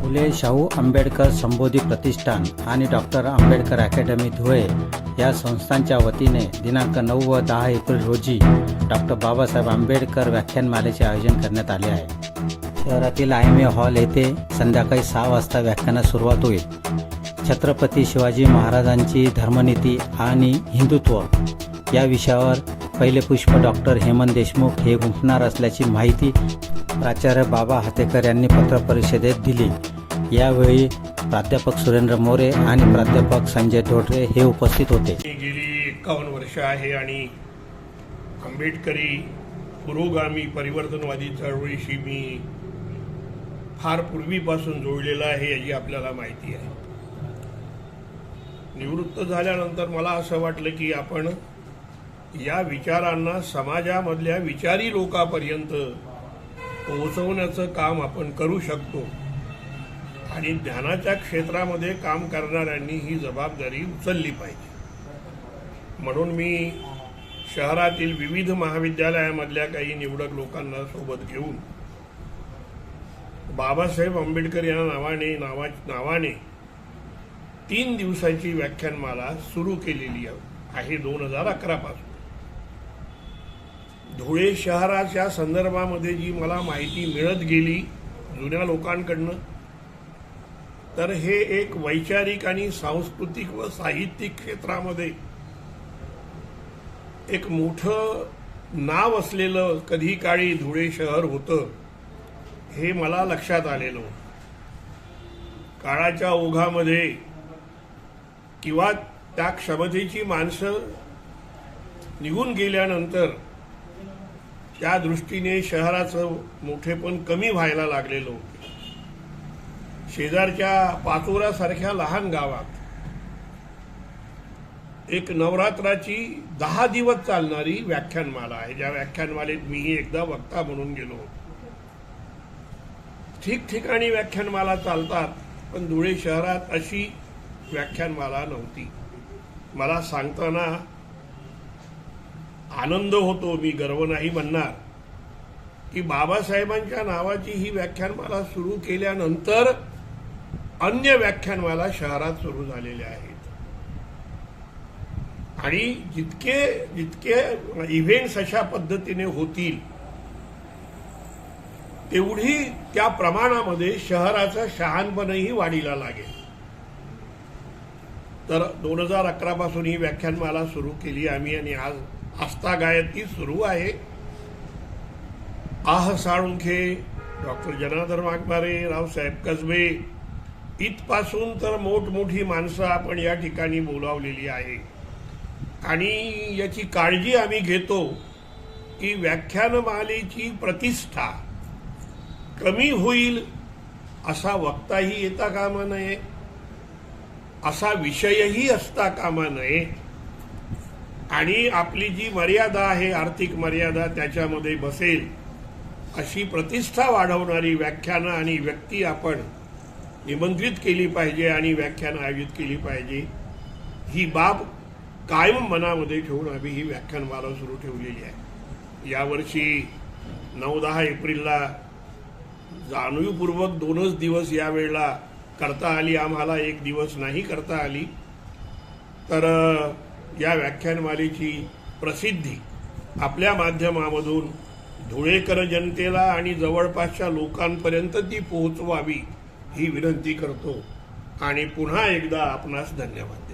फुले शाहू आंबेडकर संबोधी प्रतिष्ठान आणि doctor Ambedkar academy Dhule या संस्थांच्या वतीने दिनांक नऊ व दहा एप्रिल रोजी डॉक्टर बाबासाहेब आंबेडकर व्याख्यानमालेचे आयोजन करण्यात आले आहे. शहरातील आयमे हॉल येथे संध्याकाळी सहा वाजता व्याख्यानास सुरुवात होईल. छत्रपती शिवाजी महाराजांची धर्मनीती आणि हिंदुत्व या विषयावर पहिले पुष्प डॉक्टर हेमंत देशमुख हे गुंफणार असल्याची माहिती प्राचार्य बाबा हातेकर यांनी पत्रपरिषदेत दिली. यावेळी प्राध्यापक सुरेंद्र मोरे आणि प्राध्यापक संजय ढोडरे हे उपस्थित होते. गेली एकावन्न वर्ष आहे आणि आंबेडकरी पुरोगामी परिवर्तनवादी चळवळीशी मी फार पूर्वीपासून जोडलेला आहे याची आपल्याला माहिती आहे. निवृत्त झाल्यानंतर मला असं वाटलं की आपण या विचारांना समाजामधल्या विचारी लोकांपर्यंत पोहोचवण्याचं काम आपण करू शकतो. आणि ज्ञानाच्या क्षेत्रामध्ये काम करणाऱ्यांनी ही जबाबदारी उचलली पाहिजे. म्हणून मी शहरातील विविध महाविद्यालयामधल्या काही निवडक लोकांना सोबत घेऊन बाबासाहेब आंबेडकर या नावाने नावा नावाने तीन दिवसाची व्याख्यानमाला सुरू केलेली आहे दोन हजार अकरापासून धुळे शहराच्या संदर्भामध्ये जी मला माहिती मिळत गेली जुन्या लोकांकडनं तर हे एक वैचारिक आणि सांस्कृतिक व साहित्यिक क्षेत्रामध्ये एक मोठं नाव असलेलं कधी काळी धुळे शहर होतं हे मला लक्षात आलेलं काळाच्या ओघामध्ये किंवा त्या क्षमतेची माणसं निघून गेल्यानंतर त्या दृष्टीने शहराचं मोठेपण कमी व्हायला लागलेलं होतं. शेजारच्या पाचोऱ्यासारख्या लहान गावात एक नवरात्राची दहा दिवस चालणारी व्याख्यानमाला आहे. ज्या व्याख्यानमालेत मीही एकदा वक्ता म्हणून गेलो होतो. ठिकठिकाणी व्याख्यानमाला चालतात पण धुळे शहरात अशी व्याख्यानमाला नव्हती. मला सांगताना आनंद होतो मी गर्व नाही म्हणणार. की बाबासाहेबांच्या नावाची ही व्याख्यानमाला सुरू केल्यानंतर अन्य व्याख्यानमाला शहरात सुरू झालेल्या आहेत. आणि जितके जितके इव्हेंट्स अशा पद्धतीने होतील तेवढी त्या प्रमाणामध्ये शहराचं शहाणपणही वाढीला लागेल. तर दोन हजार अकरा पासून ही व्याख्यानमाला सुरू केली आम्ही आणि आज आस्था गायत्री सुरू आहे. आह साळुंखे डॉक्टर जनार्दन वाघमारे रावसाहेब कसबे इथपासून तर मोठमोठी माणसं आपण या ठिकाणी बोलावलेली आहे. आणि याची काळजी आम्ही घेतो की व्याख्यानमालेची प्रतिष्ठा कमी होईल असा वक्ताही येता कामा नये असा विषयही असता कामा नये. आणि आपली जी मर्यादा आहे आर्थिक मर्यादा त्याच्यामध्ये बसेल अशी प्रतिष्ठा वाढवणारी व्याख्यानं आणि व्यक्ती आपण निमंत्रित केली पाहिजे आणि व्याख्यानं आयोजित केली पाहिजे ही बाब कायम मनामध्ये ठेवून आम्ही ही व्याख्यानमाला सुरू ठेवलेली आहे. यावर्षी नऊ दहा एप्रिलला जाणीवपूर्वक दोनच दिवस यावेळेला करता आली. आम्हाला एक दिवस नाही करता आली. तर या व्याख्यानमालेची प्रसिद्धी आपल्या माध्यमामधून धुळेकर जनतेला आणि जवळपासच्या लोकांपर्यंत ती पोहोचवावी ही विनंती करतो. आणि पुन्हा एकदा आपणास धन्यवाद.